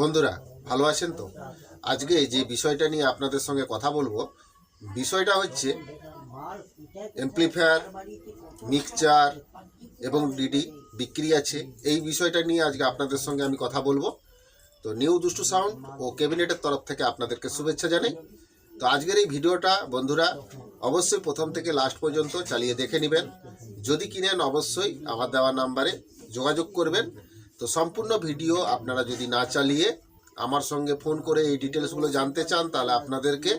বন্ধুরা, ভালো আছেন তো? আজকে যে বিষয়টা নিয়ে আপনাদের সঙ্গে কথা বলব, বিষয়টা হচ্ছে এমপ্লিফায়ার মিক্সচার এবং ডিডি বিক্রি আছে। এই বিষয়টা নিয়ে আজকে আপনাদের সঙ্গে আমি কথা বলব। তো নিউ দুষ্টু সাউন্ড ও ক্যাবিনেটের তরফ থেকে আপনাদেরকে শুভেচ্ছা জানাই। তো আজকের এই ভিডিওটা, বন্ধুরা, অবশ্যই প্রথম থেকে লাস্ট পর্যন্ত চালিয়ে দেখে নেবেন। যদি কিনেন, অবশ্যই আমার দেওয়া নাম্বারে যোগাযোগ করবেন। তো সম্পূর্ণ ভিডিও আপনারা যদি না চালিয়ে আমার সঙ্গে ফোন করে এই ডিটেলসগুলো জানতে চান, তাহলে আপনাদেরকে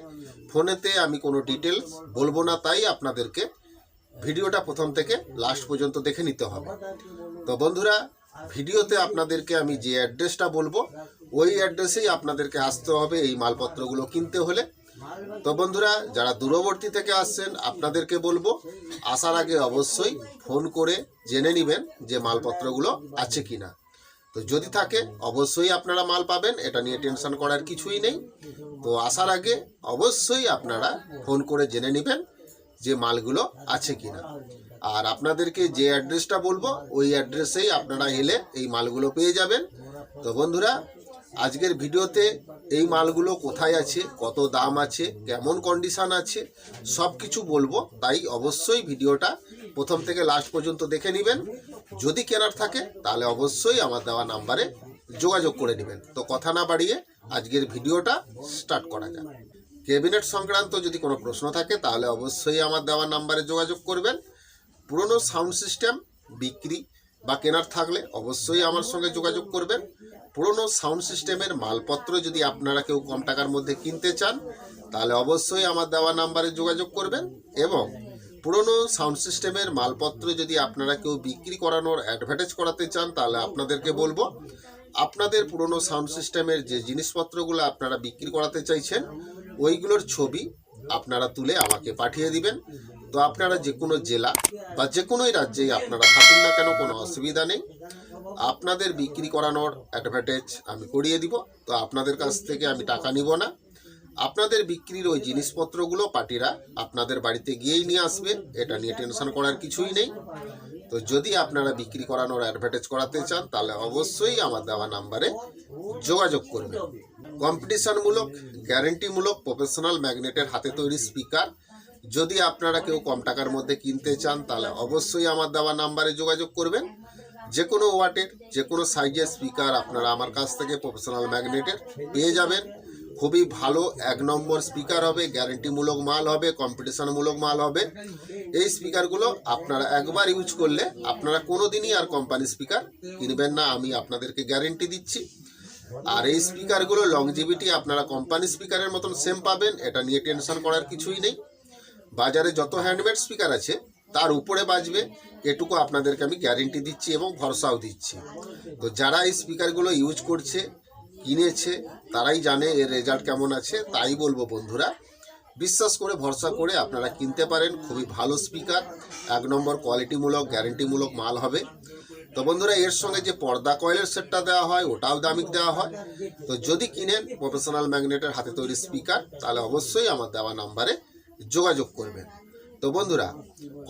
ফোনেতে আমি কোনো ডিটেলস বলব না, তাই আপনাদেরকে ভিডিওটা প্রথম থেকে লাস্ট পর্যন্ত দেখে নিতে হবে। তো বন্ধুরা, ভিডিওতে আপনাদেরকে আমি যে অ্যাড্রেসটা বলব, ওই অ্যাড্রেসেই আপনাদেরকে আসতে হবে এই মালপত্রগুলো কিনতে হলে। তো বন্ধুরা, যারা দূরবর্তী থেকে আসছেন, আপনাদেরকে বলব, আসার আগে অবশ্যই ফোন করে জেনে নেবেন যে মালপত্রগুলো আছে কিনা। তো যদি থাকে, অবশ্যই আপনারা মাল পাবেন। এটা নিয়ে টেনশন করার কিছুই নেই। তো আসার আগে অবশ্যই আপনারা ফোন করে জেনে নেবেন যে মালগুলো আছে কিনা। আর আপনাদেরকে যে অ্যাড্রেসটা বলব, ওই অ্যাড্রেসেই আপনারা এলে এই মালগুলো পেয়ে যাবেন। তো বন্ধুরা, আজকের ভিডিওতে এই মালগুলো কোথায় আছে, কত দাম আছে, কেমন কন্ডিশন আছে সব কিছু বলব। তাই অবশ্যই ভিডিওটা প্রথম থেকে লাস্ট পর্যন্ত দেখে নেবেন। যদি কেনার থাকে, তাহলে অবশ্যই আমার দেওয়া নাম্বারে যোগাযোগ করে নেবেন। তো কথা না বাড়িয়ে আজকের ভিডিওটা স্টার্ট করা যাক। ক্যাবিনেট সংক্রান্ত যদি কোনো প্রশ্ন থাকে, তাহলে অবশ্যই আমার দেওয়া নাম্বারে যোগাযোগ করবেন। পুরনো সাউন্ড সিস্টেম বিক্রি বা কেনার থাকলে অবশ্যই আমার সঙ্গে যোগাযোগ করবেন। পুরনো সাউন্ড সিস্টেমের মালপত্র যদি আপনারা কেউ কম টাকার মধ্যে কিনতে চান, তাহলে অবশ্যই আমার দেওয়া নাম্বারে যোগাযোগ করবেন এবং পুরনো সাউন্ড সিস্টেমের মালপত্র যদি আপনারা কেউ বিক্রি করানোর অ্যাডভার্টাইজ করাতে চান, তাহলে আপনাদেরকে বলব, আপনাদের পুরনো সাউন্ড সিস্টেমের যে জিনিসপত্রগুলো আপনারা বিক্রি করাতে চাইছেন, ওইগুলোর ছবি আপনারা তুলে আমাকে পাঠিয়ে দিবেন। তো আপনারা যে কোনো জেলা বা যে কোনোই রাজ্যেই আপনারা থাকুন না কেন, কোনো অসুবিধা নেই। আপনাদের বিক্রি করানোর অ্যাডভার্টাইজ আমি করিয়ে দিব। তো আপনাদের কাছ থেকে আমি টাকা নিব না। আপনাদের বিক্রির ওই জিনিসপত্রগুলো পার্টিরা আপনাদের বাড়িতে গিয়েই নিয়ে আসবে, এটা নিয়ে টেনশন করার কিছুই নেই। তো যদি আপনারা বিক্রি করানোর অ্যাডভার্টাইজ করাতে চান, তাহলে অবশ্যই আমার দেওয়া নাম্বারে যোগাযোগ করবেন। কম্পিটিশনমূলক গ্যারেন্টিমূলক প্রফেশনাল ম্যাগনেটের হাতে তৈরি স্পিকার যদি আপনারা কেউ কম টাকার মধ্যে কিনতে চান, তাহলে অবশ্যই আমার দেওয়া নাম্বারে যোগাযোগ করবেন। যে কোনো ওয়াটের যে কোনো সাইজের স্পিকার আপনারা আমার কাছ থেকে প্রফেশনাল ম্যাগনেটের পেয়ে যাবেন। খুবই ভালো, এক নম্বর স্পিকার হবে গ্যারেন্টিমূলক মাল হবে কম্পিটিশনমূলক মাল হবে। এই স্পিকারগুলো আপনারা একবার ইউজ করলে আপনারা কোনো দিনই আর কোম্পানি স্পিকার কিনবেন না, আমি আপনাদেরকে গ্যারেন্টি দিচ্ছি। আর এই স্পিকারগুলো লংজিভিটি আপনারা কোম্পানি স্পিকারের মতন সেম পাবেন, এটা নিয়ে টেনশন করার কিছুই নেই। বাজারে যত হ্যান্ডমেড স্পিকার আছে, তার উপরে বাজবে, এটুকু আপনাদেরকে আমি গ্যারেন্টি দিচ্ছি এবং ভরসাও দিচ্ছি। তো যারা এই স্পিকারগুলো ইউজ করছে কিনেছে, তারাই জানে এর রেজাল্ট কেমন আছে, তাই বলব বন্ধুরা। বিশ্বাস করে, ভরসা করে আপনারা কিনতে পারেন, খুবই ভালো স্পিকার এক নম্বর কোয়ালিটিমূলক গ্যারেন্টিমূলক মাল হবে। তো বন্ধুরা, এর সঙ্গে যে পর্দা কয়েলের সেটটা দেওয়া হয়, ওটাও দামিক দেওয়া হয়। তো যদি কিনেন প্রফেশনাল ম্যাগনেটের হাতে তৈরি স্পিকার তাহলে অবশ্যই আমার দেওয়া নাম্বারে যোগাযোগ করবেন। তো বন্ধুরা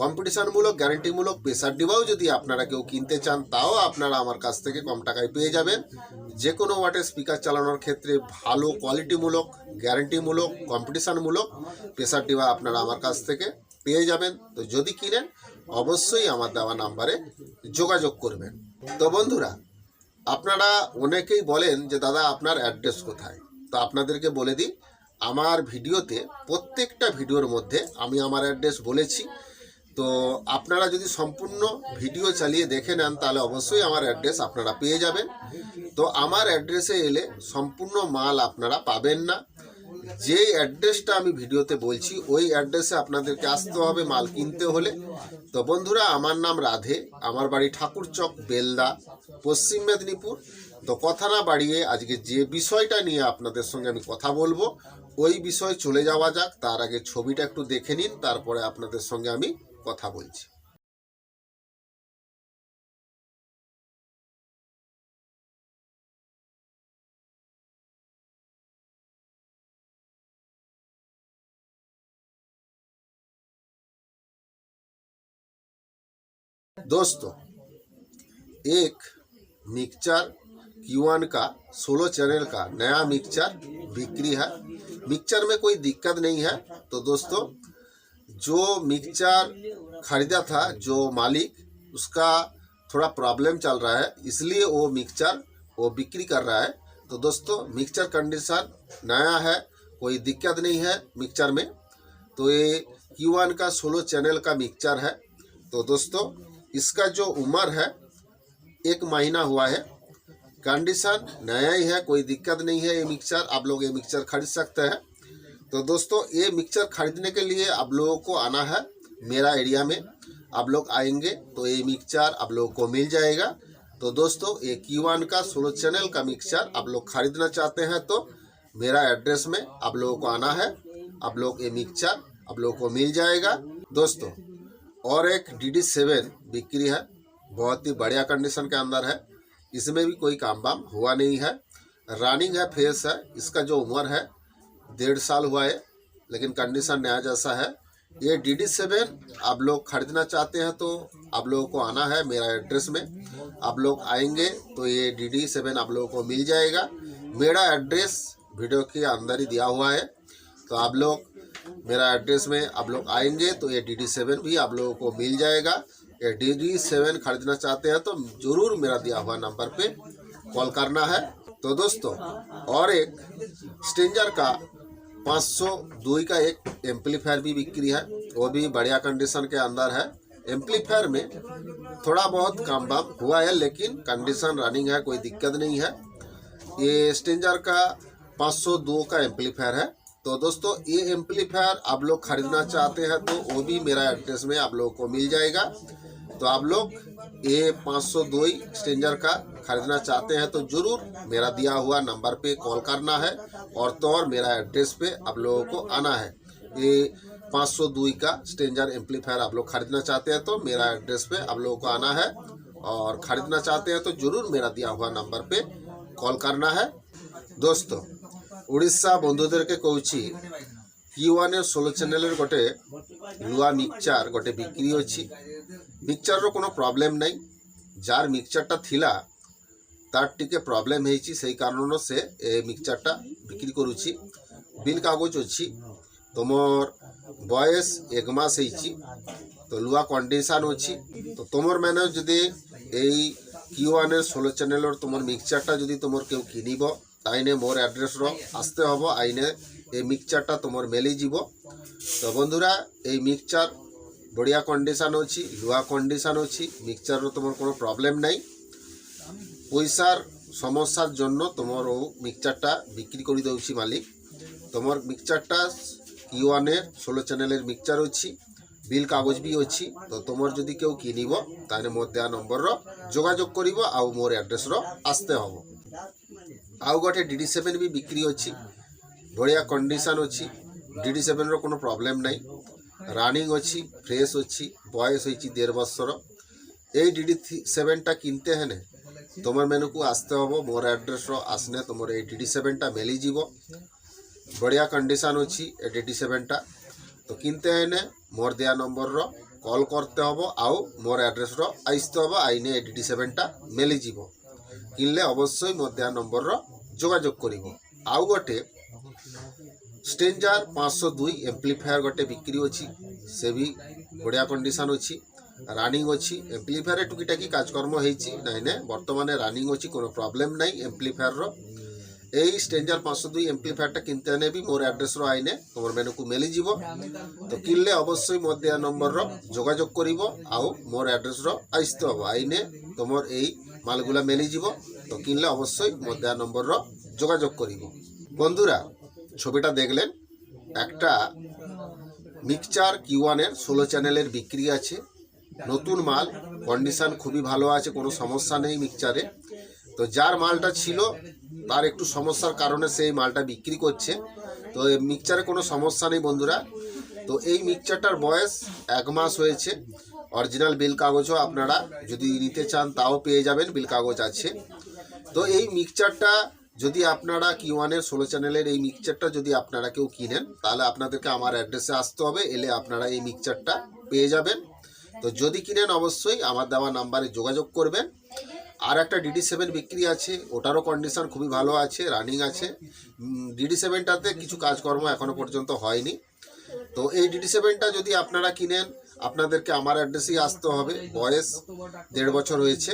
কম্পিটিশনমূলক গ্যারেন্টিমূলক প্রেসার ডিবাও যদি আপনারা কেউ কিনতে চান, তাও আপনারা আমার কাছ থেকে কম টাকায় পেয়ে যাবেন। যে কোনো ওয়াটের স্পিকার চালানোর ক্ষেত্রে ভালো কোয়ালিটিমূলক গ্যারেন্টিমূলক কম্পিটিশনমূলক প্রেসার ডিবা আপনারা আমার কাছ থেকে পেয়ে যাবেন। তো যদি কিনেন, অবশ্যই আমার দেওয়া নাম্বারে যোগাযোগ করবেন। তো বন্ধুরা, আপনারা অনেকেই বলেন যে, দাদা, আপনার অ্যাড্রেস কোথায়? তো আপনাদেরকে বলে দিই আমার ভিডিওতে প্রত্যেকটা ভিডিওর মধ্যে আমি আমার অ্যাড্রেস বলেছি। তো আপনারা যদি সম্পূর্ণ ভিডিও চালিয়ে দেখে নেন, তাহলে অবশ্যই আমার অ্যাড্রেস আপনারা পেয়ে যাবেন। তো আমার অ্যাড্রেসে এলে সম্পূর্ণ মাল আপনারা পাবেন না। যে অ্যাড্রেসটা আমি ভিডিওতে বলছি, ওই অ্যাড্রেসে আপনাদেরকে আসতে হবে মাল কিনতে হলে। তো বন্ধুরা, আমার নাম রাধে, আমার বাড়ি ঠাকুরচক বেলদা, পশ্চিম মেদিনীপুর। তো কথা না বাড়িয়ে আজকে যে বিষয়টা নিয়ে আপনাদের সঙ্গে আমি কথা বলব ওই বিষয় চলে যাওয়া যাক তার আগে ছবিটা একটু দেখে নিন তারপরে আপনাদের সঙ্গে আমি কথা বলছি दोस्तों एक मिक्सचर क्यूआन का 16 चैनल का नया मिक्सचर बिक्री है मिक्सचर में कोई दिक्कत नहीं है। तो दोस्तों, जो मिक्सचर खरीदा था, जो मालिक, उसका थोड़ा प्रॉब्लम चल रहा है, इसलिए वो मिक्सचर वो बिक्री कर रहा है। तो दोस्तों मिक्सचर कंडीशन नया है, कोई दिक्कत नहीं है मिक्सचर में। तो ये क्यूआन का 16 चैनल का मिक्सचर है। तो दोस्तों, इसका जो उम्र है, एक महीना हुआ है। कंडीशन नया ही है, कोई दिक्कत नहीं है ये मिक्सर आप लोग ये मिक्सर खरीद सकते हैं। तो दोस्तों, ये मिक्सचर खरीदने के लिए आप लोगों को आना है मेरा एरिया में। आप लोग आएँगे तो ये मिक्सचर आप लोगों को मिल जाएगा। तो दोस्तों, ये क्यूआन का सोलो चैनल का मिक्सर आप लोग खरीदना चाहते हैं तो मेरा एड्रेस में आप लोगों को आना है। आप लोग ये मिक्सचर आप लोगों को मिल जाएगा। दोस्तों, और एक डी डी सेवन बिक्री है। बहुत ही बढ़िया कंडीशन के अंदर है। इसमें भी कोई काम वाम हुआ नहीं है। रनिंग है फेस है, इसका जो उम्र है, डेढ़ साल हुआ है, लेकिन कंडीशन नया जैसा है। ये डी डी सेवन आप लोग खरीदना चाहते हैं तो आप लोगों को आना है मेरा एड्रेस में। आप लोग आएँगे तो ये डी डी सेवन आप लोगों को मिल जाएगा। मेरा एड्रेस वीडियो के अंदर ही दिया हुआ है। तो आप लोग मेरा एड्रेस में आप लोग आएँगे तो ये डी डी सेवन भी आप लोगों को मिल जाएगा। ये डी डी सेवन खरीदना चाहते हैं तो ज़रूर मेरा दिया हुआ नंबर पे कॉल करना है। तो दोस्तों, और एक स्टेंजर का 502 का एक एम्पलीफायर भी बिक्री है। वो भी बढ़िया कंडीशन के अंदर है। एम्पलीफायर में थोड़ा बहुत काम वाम हुआ है, लेकिन कंडीशन रनिंग है, कोई दिक्कत नहीं है। ये स्टेंजर का 502 का एम्पलीफायर है। तो दोस्तों, ये एम्पलीफायर आप लोग खरीदना चाहते हैं तो वो भी मेरा एड्रेस में आप लोगों को मिल जाएगा। तो आप लोग ये 502 स्टेंजर का खरीदना चाहते हैं तो ज़रूर मेरा दिया हुआ नंबर पे कॉल करना है और तो और मेरा एड्रेस पे आप लोगों को आना है। ये 502 का स्टेंजर एम्पलीफायर आप लोग खरीदना चाहते हैं तो मेरा एड्रेस पे आप लोगों को आना है और ख़रीदना चाहते हैं तो ज़रूर मेरा दिया हुआ नंबर पे কল করনা হ্যাঁ দোস্ত উড়িষ্যা বন্ধুদেরকে के ই ওয়ানের सोलो चैनल गोटे नुआ मिक्सचार गोटे बिक्री अच्छी মিক্সচারর কোনো প্রোবলেম নাই। যার মিক্সচারটা থিলা, তার টিকে প্রোবলেম হয়েছি, সেই কারণে সে এ মিক্সচারটা বিক্রি করুছি। বিল কাগজ অছি, তোমার বয়স এক মাস হয়েছি, তো লুয়া কন্ডিশন অছি, তো তোমার মানে যদি এই কিউ ওয়ানের ষোলো চ্যানেলর তোমার মিক্সচারটা যদি তোমার কেউ কিনিব, তাইনে মোর আড্রেসর আসতে হব, আইনে এই মিক্সচারটা তোমার মেলিଯିବ তো বন্ধুরা, এই মিক্সচার বড়িয়া কন্ডিশন অছি, লুয়া কন্ডিশন অছি মিক্সচারর তোমার কোনো প্রবলেম নাই। পয়সার সমস্যার জন্য তোমার ও মিক্সচারটা বিক্রি করে দেছি মালিক। তোমার মিক্সচারটা ইওয়ানের ষোলো চ্যানেলের মিক্সচার অছি বিল কাগজ বি অছি, তো তোমার যদি কেউ কিনিব, তাহলে মো দেওয়া নম্বরর যোগাযোগ করিব আউ মোর অ্যাড্রেসর আসতে হব। আউ গোটে ডিডি সেভেন বি বিক্রি অছি, বড়িয়া কন্ডিশন অছি ডিডি সেভেনর কোনো প্রবলেম নাই। রানিং অছি ফ্রেশ অছি বয়স হয়েছি দেড় বছর এই ডিডি সেভেনটা কিনতে হেনে তোমার মেনুকু আসতে হব, মোর আড্রেস আসলে তোমার এই ডিডি সেভেনটা মেলি যাব। বড়িয়া কন্ডিশন অছি এই ডিডি সেভেনটা তো কিনতে হেনে মোর দেয়া নম্বর কল করতে হব আউ মোর আড্রেস আসতে হব, আইনে এই ডিডি সেভেনটা মেলি যাব। কিনলে অবশ্যই মোর দেয়া নম্বর যোগাযোগ করব। আউ গোটে স্টেঞ্জার পাঁচশো দুই ଏମ୍ପ୍ଲିଫାୟର ଗୋଟେ ବିକ୍ରି ଅଛି। ସେ ବି ବଢ଼ିଆ କଣ୍ଡିସନ୍ ଅଛି। রানিং অছি এমপ্লিফায়ারে টুকিটাকি কাজকর্ম হয়েছি নাই না বর্তমানে রানিং অছি কোনো প্রবলেম নাই এমপ্লিফায়ারর এই স্টেঞ্জার পাঁচশো দুই এমপ্লিফায়ারটা কিনতে আনে বি মোর আড্রেসর আইনে তোমার মেনুকু মিলিযিব তো কিনলে অবশ্যই মো দেওয়া নম্বরর যোগাযোগ করিব আও মোর আড্রেসর আসতে হব আইনে তোমার এই মালগুলা মিলিযিব তো কিনলে অবশ্যই মো দেওয়া নম্বরর যোগাযোগ করিব বন্ধুরা ছবিটা দেখলেন, একটা মিক্সচার কিউয়ানের ষোলো চ্যানেলের বিক্রি আছে। নতুন মাল কন্ডিশন খুবই ভালো আছে, কোনো সমস্যা নেই মিক্সচারে। তো যার মালটা ছিল, তার একটু সমস্যার কারণে সেই মালটা বিক্রি করছে। তো মিক্সচারে কোনো সমস্যা নেই বন্ধুরা। তো এই মিক্সচারটার বয়স এক মাস হয়েছে। অরিজিনাল বিল কাগজও আপনারা যদি নিতে চান, তাও পেয়ে যাবেন, বিল কাগজ আছে। তো এই মিক্সচারটা যদি আপনারা কিওয়ানের ষোলো চ্যানেলের এই মিক্সচারটা যদি আপনারা কেউ কিনেন, তাহলে আপনাদেরকে আমার অ্যাড্রেসে আসতে হবে, এলে আপনারা এই মিক্সচারটা পেয়ে যাবেন। তো যদি কিনেন অবশ্যই, আমার দেওয়া নাম্বারে যোগাযোগ করবেন। আর একটা ডিডি সেভেন বিক্রি আছে, ওটারও কন্ডিশন খুবই ভালো আছে রানিং আছে। ডিডি সেভেনটাতে কিছু কাজকর্ম এখনও পর্যন্ত হয়নি। তো এই ডিডি সেভেনটা যদি আপনারা কিনেন, আপনাদেরকে আমার অ্যাড্রেসেই আসতে হবে। বয়স দেড় বছর হয়েছে।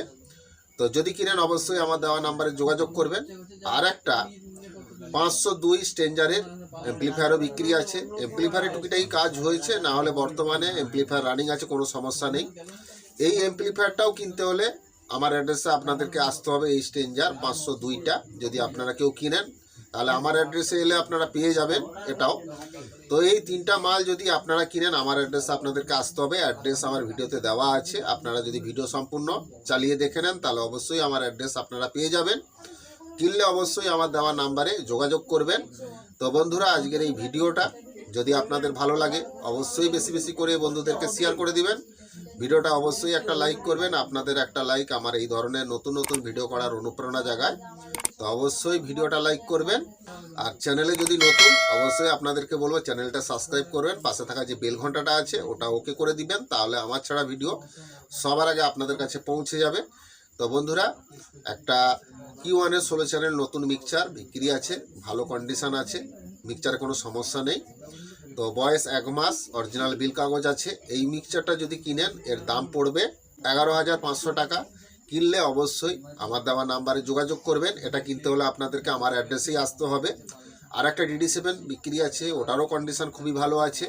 তো যদি কিনেন, অবশ্যই আমার দেওয়া নাম্বারে যোগাযোগ করবেন। আর একটা, পাঁচশো দুই স্টেঞ্জারের এমপ্লিফায়ারও বিক্রি আছে। এমপ্লিফায়ারে টুকিটাই কাজ হয়েছে, না হলে বর্তমানে এমপ্লিফায়ার রানিং আছে, কোনো সমস্যা নেই। এই এমপ্লিফায়ারটাও কিনতে হলে আমার অ্যাড্রেসে আপনাদেরকে আসতে হবে এই স্টেঞ্জার পাঁচশো দুইটা। যদি আপনারা কেউ কিনেন তাহলে আমার অ্যাড্রেসে এলে আপনারা পেয়ে যাবেন এটাও। তো এই তিনটা মাল যদি আপনারা কিনেন, আমার অ্যাড্রেসে আপনাদেরকে আসতে হবে। অ্যাড্রেস আমার ভিডিওতে দেওয়া আছে। আপনারা যদি ভিডিও সম্পূর্ণ চালিয়ে দেখে নেন, তাহলে অবশ্যই আমার অ্যাড্রেস আপনারা পেয়ে যাবেন। কিনলে অবশ্যই আমার দেওয়া নাম্বারে যোগাযোগ করবেন। তো বন্ধুরা, আজকের এই ভিডিওটা যদি আপনাদের ভালো লাগে, অবশ্যই বেশি বেশি করে বন্ধুদেরকে শেয়ার করে দিবেন। ভিডিওটা অবশ্যই একটা লাইক করবেন, আপনাদের একটা লাইক আমার এই ধরনের নতুন নতুন ভিডিও করার অনুপ্রেরণা জাগায়। তো অবশ্যই ভিডিওটা লাইক করবেন, আর চ্যানেলে যদি নতুন, অবশ্যই আপনাদেরকে বলব চ্যানেলটা সাবস্ক্রাইব করবেন, পাশে থাকা যে বেল ঘন্টাটা আছে, ওটা ওকে করে দিবেন, তাহলে আমার ছাড়া ভিডিও সবার আগে আপনাদের কাছে পৌঁছে যাবে। তো বন্ধুরা, একটা কি ওয়ানের ষোলো চ্যানেল নতুন মিক্সচার বিক্রি আছে, ভালো কন্ডিশন আছে মিক্সচারে কোনো সমস্যা নেই। তো বয়স এক মাস অরিজিনাল বিল কাগজ আছে। এই মিক্সচারটা যদি কিনেন, এর দাম পড়বে এগারো হাজার পাঁচশো টাকা। কিনলে অবশ্যই আমার দেওয়া নাম্বারে যোগাযোগ করবেন। এটা কিনতে হলে আপনাদেরকে আমার অ্যাড্রেসেই আসতে হবে। আর একটা ডিডি সেভেন বিক্রি আছে, ওটারও কন্ডিশন খুবই ভালো আছে।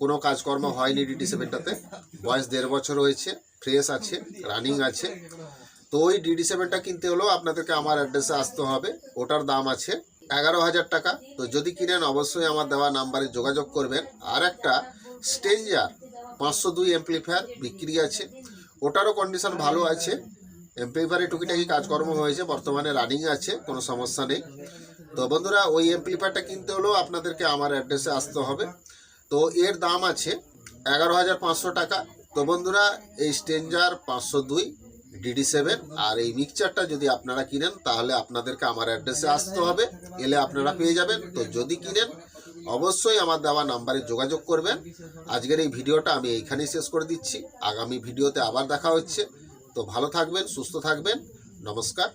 কোনো কাজকর্ম হয়নি ডিডি সেভেনটাতে বয়স দেড় বছর হয়েছে ফ্রেশ আছে রানিং আছে। তো ওই ডিডি সেভেনটা কিনতে হলেও আপনাদেরকে আমার অ্যাড্রেসে আসতে হবে। ওটার দাম আছে এগারো হাজার টাকা। তো যদি কিনেন, অবশ্যই আমার দেওয়া নাম্বারে যোগাযোগ করবেন। আর একটা স্টেঞ্জার পাঁচশো দুই এমপ্লিফায়ার বিক্রি আছে। ওটারও কন্ডিশন ভালো আছে। এমপ্লিফায়ারে টুকিটাকি কাজকর্ম হয়েছে, বর্তমানে রানিং আছে, কোনো সমস্যা নেই। তো বন্ধুরা, ওই এমপ্লিফায়ারটা কিনতে হলেও আপনাদেরকে আমার অ্যাড্রেসে আসতে হবে। তো এর দাম আছে এগারো হাজার পাঁচশো টাকা। তো বন্ধুরা, এই স্টেঞ্জার পাঁচশো দুই ডিডি সেভেন আর এই মিক্সচারটা যদি আপনারা কিনেন তাহলে আপনাদেরকে আমার অ্যাড্রেসে আসতে হবে। এলে আপনারা পেয়ে যাবেন। তো যদি কিনেন অবশ্যই আমার দেওয়া নাম্বারে যোগাযোগ করবেন। আজকের এই ভিডিওটা আমি এইখানেই শেষ করে দিচ্ছি। আগামী ভিডিওতে আবার দেখা হচ্ছে। তো ভালো থাকবেন সুস্থ থাকবেন। নমস্কার।